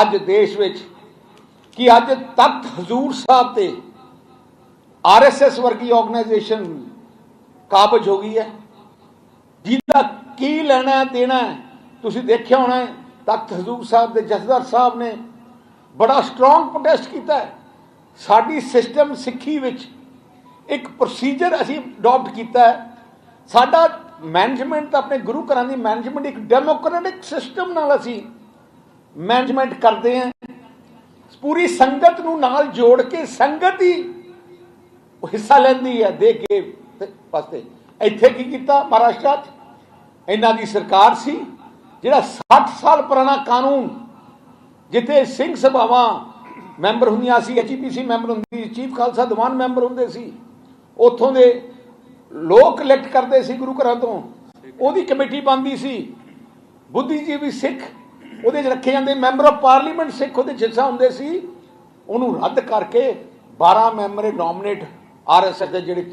ਅੱਜ ਦੇਸ਼ ਵਿੱਚ ਕਿ ਅੱਜ ਤਖਤ ਹਜ਼ੂਰ ਸਾਹਿਬ ਤੇ ਆਰਐਸਐਸ ਵਰਗੀ ਆਰਗੇਨਾਈਜੇਸ਼ਨ ਕਾਬਜ ਹੋ ਗਈ ਹੈ। ਜਿਹਦਾ ਕੀ ਲੈਣਾ ਦੇਣਾ ਤੁਸੀਂ ਦੇਖਿਆ ਹੋਣਾ ਤਖਤ ਹਜ਼ੂਰ ਸਾਹਿਬ ਦੇ ਜਥੇਦਾਰ ਸਾਹਿਬ ਨੇ ਬੜਾ ਸਟਰੋਂਗ ਪ੍ਰੋਟੈਸਟ ਕੀਤਾ ਹੈ। ਸਾਡੀ ਸਿਸਟਮ ਸਿੱਖੀ ਵਿੱਚ ਇੱਕ ਪ੍ਰੋਸੀਜਰ ਅਸੀਂ ਅਡਾਪਟ ਕੀਤਾ ਹੈ। ਸਾਡਾ ਮੈਨੇਜਮੈਂਟ ਆਪਣੇ ਗੁਰੂ ਘਰਾਂ ਦੀ ਮੈਨੇਜਮੈਂਟ ਇੱਕ ਡੈਮੋਕ੍ਰੈਟਿਕ ਸਿਸਟਮ ਨਾਲ ਅਸੀਂ ਮੈਨੇਜਮੈਂਟ ਕਰਦੇ ਹਾਂ ਪੂਰੀ ਸੰਗਤ ਨੂੰ ਨਾਲ ਜੋੜ ਕੇ ਸੰਗਤ ਹੀ ਹਿੱਸਾ ਲੈਂਦੀ ਹੈ, ਦੇ ਕੇ ਤੇ ਪਾਸੇ ਇੱਥੇ ਕੀ ਕੀਤਾ ਮਹਾਰਾਸ਼ਟਰ 'ਚ? ਇਹਨਾਂ ਦੀ ਸਰਕਾਰ ਸੀ, ਜਿਹੜਾ 60 ਸਾਲ ਪੁਰਾਣਾ ਕਾਨੂੰਨ, ਜਿੱਥੇ ਸਿੰਘ ਸਭਾਵਾਂ ਮੈਂਬਰ ਹੁੰਦੀਆਂ ਸੀ, ਐਚਪੀਸੀ ਮੈਂਬਰ ਹੁੰਦੀ ਸੀ, ਚੀਫ ਖਾਲਸਾ ਦੀਵਾਨ ਮੈਂਬਰ ਹੁੰਦੇ ਸੀ। ਉੱਥੋਂ ਦੇ ਲੋਕ ਇਲੈਕਟ ਕਰਦੇ ਸੀ ਗੁਰੂ ਘਰਾਂ ਤੋਂ। ਉਹਦੀ ਕਮੇਟੀ ਬਣਦੀ ਸੀ। ਬੁੱਧੀਜੀਵੀ ਸਿੱਖ ਉਹਦੇ 'ਚ ਰੱਖੇ ਜਾਂਦੇ ਮੈਂਬਰ ਆਫ ਪਾਰਲੀਮੈਂਟ ਸਿੱਖ ਉਹਦੇ 'ਚ ਹਿੱਸਾ ਹੁੰਦੇ ਸੀ। ਉਹਨੂੰ ਰੱਦ ਕਰਕੇ 12 ਮੈਂਬਰ ਨੋਮੀਨੇਟ ਆਰਐਸਐਸ ਦੇ ਜਿਹੜੇ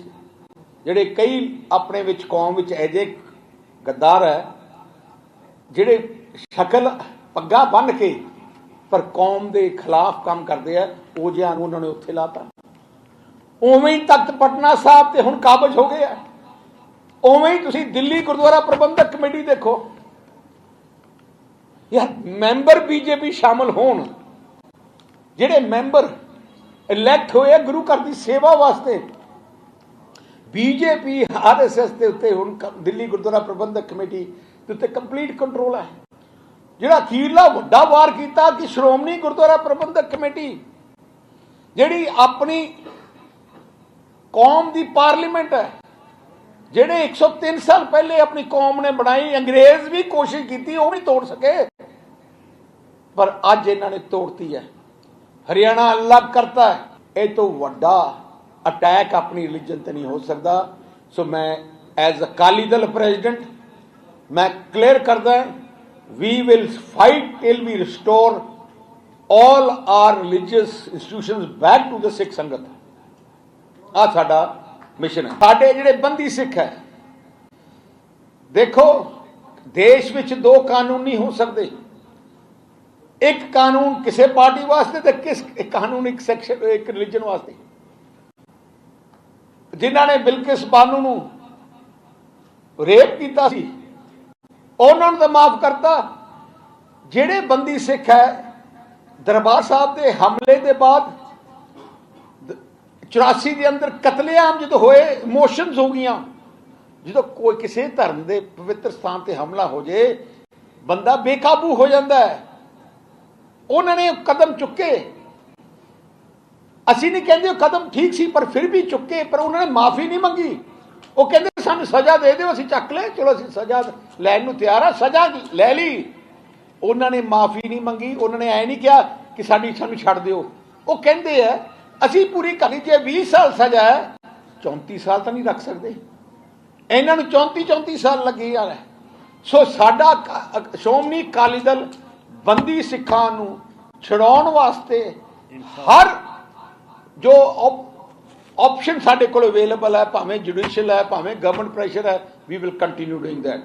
ਜਿਹੜੇ ਕਈ ਆਪਣੇ ਵਿੱਚ ਕੌਮ ਵਿੱਚ ਐਜੇ ਗੱਦਾਰ ਹੈ, ਜਿਹੜੇ ਸ਼ਕਲ ਪੱਗਾ ਬੰਨ ਕੇ ਪਰ ਕੌਮ ਦੇ ਖਿਲਾਫ ਕੰਮ ਕਰਦੇ ਆ, ਉਹ ਜਿਹਾ ਨੂੰ ਉਹਨਾਂ ਨੇ ਉੱਥੇ ਲਾਤਾ। ਉਵੇਂ ਹੀ ਤਖਤ ਪਟਨਾ ਸਾਹਿਬ ਤੇ ਹੁਣ ਕਾਬਜ ਹੋ ਗਏ ਆ। ਉਵੇਂ ਹੀ ਤੁਸੀਂ ਦਿੱਲੀ ਗੁਰਦੁਆਰਾ ਪ੍ਰਬੰਧਕ ਕਮੇਟੀ ਦੇਖੋ। ਯਾਰ ਮੈਂਬਰ ਬੀਜੇਪੀ ਸ਼ਾਮਲ ਹੋਣ, ਜਿਹੜੇ ਮੈਂਬਰ ਇਲੈਕਟ ਹੋਏ ਆ, ਗੁਰੂ ਘਰ ਦੀ ਸੇਵਾ ਵਾਸਤੇ, ਬੀਜੇਪੀ ਆਰਐਸਐਸ ਦੇ ਉੱਤੇ ਹੁਣ ਦਿੱਲੀ ਗੁਰਦੁਆਰਾ ਪ੍ਰਬੰਧਕ ਕਮੇਟੀ ਦੇ ਉੱਤੇ ਕੰਪਲੀਟ ਕੰਟਰੋਲ ਹੈ ਜਿਹੜਾ ਅਖੀਰਲਾ ਵੱਡਾ ਵਾਰ ਕੀਤਾ ਕਿ ਸ਼੍ਰੋਮਣੀ ਗੁਰਦੁਆਰਾ ਪ੍ਰਬੰਧਕ ਕਮੇਟੀ, ਜਿਹੜੀ ਆਪਣੀ ਕੌਮ ਦੀ ਪਾਰਲੀਮੈਂਟ ਹੈ ਜਿਹੜੇ 103 ਸਾਲ ਪਹਿਲੇ ਆਪਣੀ ਕੌਮ ਨੇ ਬਣਾਈ, ਅੰਗਰੇਜ਼ ਵੀ ਕੋਸ਼ਿਸ਼ ਕੀਤੀ, ਉਹ ਨਹੀਂ ਤੋੜ ਸਕੇ। ਪਰ ਅੱਜ ਇਹਨਾਂ ਨੇ ਤੋੜਤੀ ਹੈ। ਹਰਿਆਣਾ ਅਲੱਗ ਕਰਤਾ ਇਹ ਤੋਂ ਵੱਡਾ ਅਟੈਕ ਆਪਣੀ ਰਿਲੀਜਨ ਤੇ ਨਹੀਂ ਹੋ ਸਕਦਾ। ਸੋ ਮੈਂ as uh Akali Dal president, ਮੈਂ ਕਲੀਅਰ ਕਰਦਾ we will fight till we restore all our religious institutions back to the Sikh Sangat ਆ ਸਾਡਾ ਮਿਸ਼ਨ ਹੈ ਸਾਡੇ ਜਿਹੜੇ ਬੰਦੀ ਸਿੱਖ ਹੈ, ਦੇਖੋ, ਦੇਸ਼ ਵਿੱਚ ਦੋ ਕਾਨੂੰਨ ਨਹੀਂ ਹੋ ਸਕਦੇ। ਇੱਕ ਕਾਨੂੰਨ ਕਿਸੇ ਪਾਰਟੀ ਵਾਸਤੇ ਤੇ ਕਿਸ ਕਾਨੂੰਨ ਇੱਕ ਸੈਕਸ਼ਨ ਇੱਕ ਰਿਲੀਜਨ ਵਾਸਤੇ। ਜਿਨ੍ਹਾਂ ਨੇ ਬਿਲਕਿਸ ਬਾਨੂ ਨੂੰ ਰੇਪ ਕੀਤਾ ਸੀ, ਉਹਨਾਂ ਨੂੰ ਤਾਂ ਮਾਫ ਕਰਤਾ। ਜਿਹੜੇ ਬੰਦੀ ਸਿੱਖ ਹੈ, ਦਰਬਾਰ ਸਾਹਿਬ ਦੇ ਹਮਲੇ ਦੇ ਬਾਅਦ 84 ਦੇ ਅੰਦਰ ਕਤਲੇਆਮ ਜਦੋਂ ਹੋਏ ਇਮੋਸ਼ਨਸ ਹੋ ਗਈਆਂ। ਜਦੋਂ ਕੋਈ ਕਿਸੇ ਧਰਮ ਦੇ ਪਵਿੱਤਰ ਸਥਾਨ ਤੇ ਹਮਲਾ ਹੋ ਜੇ, ਬੰਦਾ ਬੇਕਾਬੂ ਹੋ ਜਾਂਦਾ ਹੈ। ਉਹਨਾਂ ਨੇ ਕਦਮ ਚੁੱਕੇ। ਅਸੀਂ ਨਹੀਂ ਕਹਿੰਦੇ ਉਹ ਕਦਮ ਠੀਕ ਸੀ, ਪਰ ਫਿਰ ਵੀ ਚੁੱਕੇ, ਪਰ ਉਹਨਾਂ ਨੇ ਮਾਫੀ ਨਹੀਂ ਮੰਗੀ। ਉਹ ਕਹਿੰਦੇ, ਸਾਨੂੰ ਸਜ਼ਾ ਦੇ ਦਿਓ, ਅਸੀਂ ਚੱਕ ਲੈ ਚਲੋ, ਅਸੀਂ ਸਜ਼ਾ ਲੈਣ ਨੂੰ ਤਿਆਰ ਆ, ਸਜ਼ਾ ਲੈ ਲਈ। ਉਹਨਾਂ ਨੇ ਮਾਫੀ ਨਹੀਂ ਮੰਗੀ। ਉਹਨਾਂ ਨੇ ਐ ਨਹੀਂ ਕਿਹਾ ਕਿ ਸਾਡੀ, ਸਾਨੂੰ ਛੱਡ ਦਿਓ। ਉਹ ਕਹਿੰਦੇ ਆ ਅਸੀਂ ਪੂਰੀ ਕਹਾਣੀ ਜੇ 20 ਸਾਲ ਸਜ਼ਾ ਹੈ 34 ਸਾਲ ਤਾਂ ਨਹੀਂ ਰੱਖ ਸਕਦੇ। ਇਹਨਾਂ ਨੂੰ 34 34 ਸਾਲ ਲੱਗੇ ਯਾਰ ਸੋ ਸਾਡਾ ਕ- ਸ਼੍ਰੋਮਣੀ ਅਕਾਲੀ ਦਲ ਬੰਦੀ ਸਿੱਖਾਂ ਨੂੰ ਛਡਾਉਣ ਵਾਸਤੇ ਹਰ ਜੋ ਆਪਸ਼ਨ ਸਾਡੇ ਕੋਲ ਅਵੇਲੇਬਲ ਹੈ, ਭਾਵੇਂ ਜੁਡੀਸ਼ੀਅਲ ਹੈ, ਭਾਵੇਂ ਗਵਰਨਮੈਂਟ ਪ੍ਰੈਸ਼ਰ ਹੈ we will continue doing that